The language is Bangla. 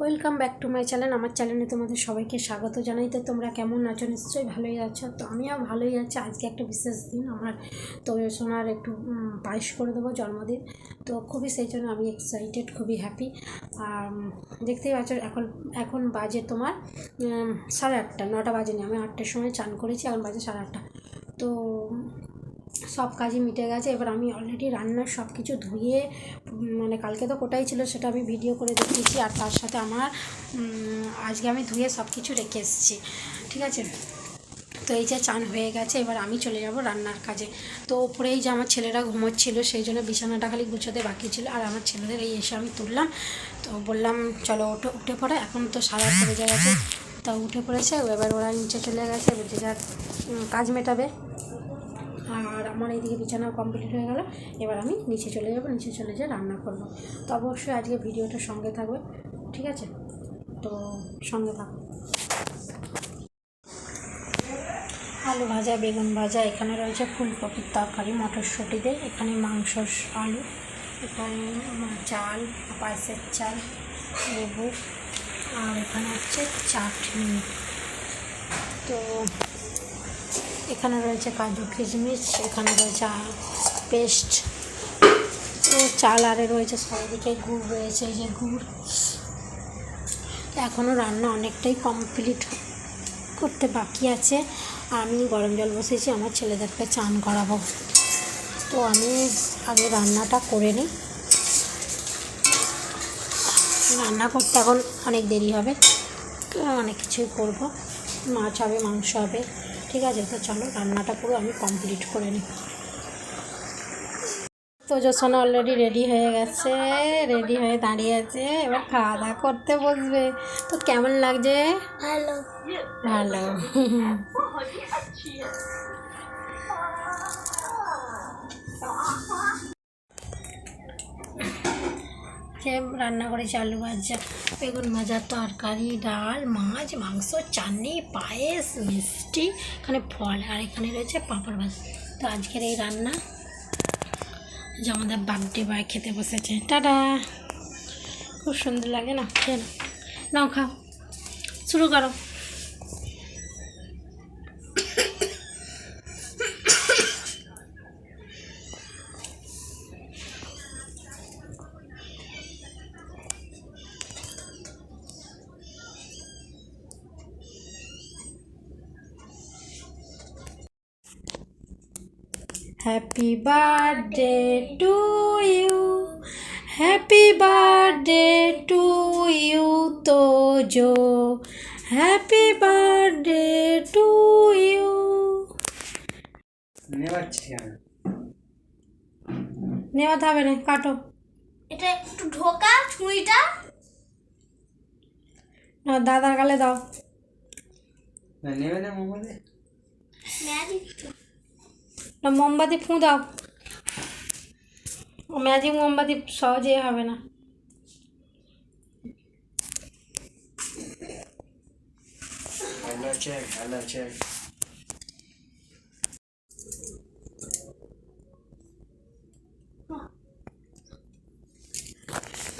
Welcome back to my channel আমার চ্যানেলে তোমাদের সবাইকে স্বাগত জানাই। তো তোমরা কেমন আছো? নিশ্চয়ই ভালোই আছো। তো আমিও ভালোই আছি। আজকে একটা বিশেষ দিন। আমার তো সোনার একটু পায়েস করে দেবো জন্মদিন। তো খুবই সেই জন্য আমি এক্সাইটেড খুবই হ্যাপি আর দেখতেই পাচ্ছ, এখন এখন বাজে তোমার সাড়ে আটটা। নটা বাজেনি। আমি আটটার সময় চান করেছি। এখন বাজে সাড়ে আটটা। তো সব কাজই মিটে গেছে। এবার আমি অলরেডি রান্নার সব কিছু ধুয়ে মানে কালকে তো কোটাই ছিল, সেটা আমি ভিডিও করে দেখিয়েছি আর তার সাথে আমার আজকে আমি ধুয়ে সব কিছু রেখে এসেছি। ঠিক আছে? তো এই যে চান হয়ে গেছে, এবার আমি চলে যাব রান্নার কাজে। তো ওপরেই যে আমার ছেলেরা ঘুমোচ্ছিল, সেই জন্য বিছানাটা খালি গুছোতে বাকি ছিল আর আমার ছেলেদের এই এসে আমি তুললাম। তো বললাম, চলো ওঠো, উঠে পড়ে, এখন তো আটটা বেজে গেছে। তা উঠে পড়েছে, এবার ওরা নিচে চলে গেছে এবার যে যার কাজ মেটাবে। আর আমার এইদিকে বিছানা কমপ্লিট হয়ে গেল। এবার আমি নিচে চলে যাব, নিচে চলে যেয়ে রান্না করব। তো অবশ্যই আজকে ভিডিওটা সঙ্গে থাকবে, ঠিক আছে? তো সঙ্গে থাকো। আলু ভাজা, বেগুন ভাজা, এখানে রয়েছে ফুলকপির তরকারি মটরশুঁটি দিয়ে এখানে মাংস, আলু, এখানে চাল, পায়েসের চাল, লেবু, আর এখানে হচ্ছে চাটনি। তো এখানে রয়েছে কাজু কিশমিশ, এখানে রয়েছে পেস্ট। তো চাল আরে রয়েছে চারিদিকে গুড় রয়েছে, এই যে গুড়। এখনও রান্না অনেকটাই কমপ্লিট করতে বাকি আছে। আমি গরম জল বসেছি আমার ছেলেদেরকে চান করাবো। তো আমি আগে রান্নাটা করে নিই। রান্না করতে এখন অনেক দেরি হবে, অনেক কিছুই করব। মাছ হবে, মাংস হবে। ঠিক আছে তো চলো রান্নাটা পুরো আমি কমপ্লিট করে নিই। তো জোসনা অলরেডি রেডি হয়ে গেছে রেডি হয়ে দাঁড়িয়ে আছে এবার খাওয়া দাওয়া করতে বসবে। তো কেমন লাগছে? ভালো। ভালো। সে রান্না করেছি আলু ভাজা, বেগুন ভাজা, তরকারি, ডাল, মাছ, মাংস, চাটনি, পায়েস, মিষ্টি, এখানে ফল, আর এখানে রয়েছে পাঁপড় ভাজা। তো আজকের এই রান্না আমাদের বার্থডে বয় খেতে বসেছে। টাটা! খুব সুন্দর লাগে না, খেয়ে নাও খাও। শুরু করো। Happy birthday to you happy birthday to you Tojo happy birthday to you নেওয়াতে হবে না কাটো। এটা একটু ঢোকা ছুঁইটা। না দাদার গালে দাও। না, নেবে না মোবাইলে? ম্যাজিক না মোমবাতি ফুঁ দাও। ম্যাজিক মোমবাতি সহজে হবে না। চেক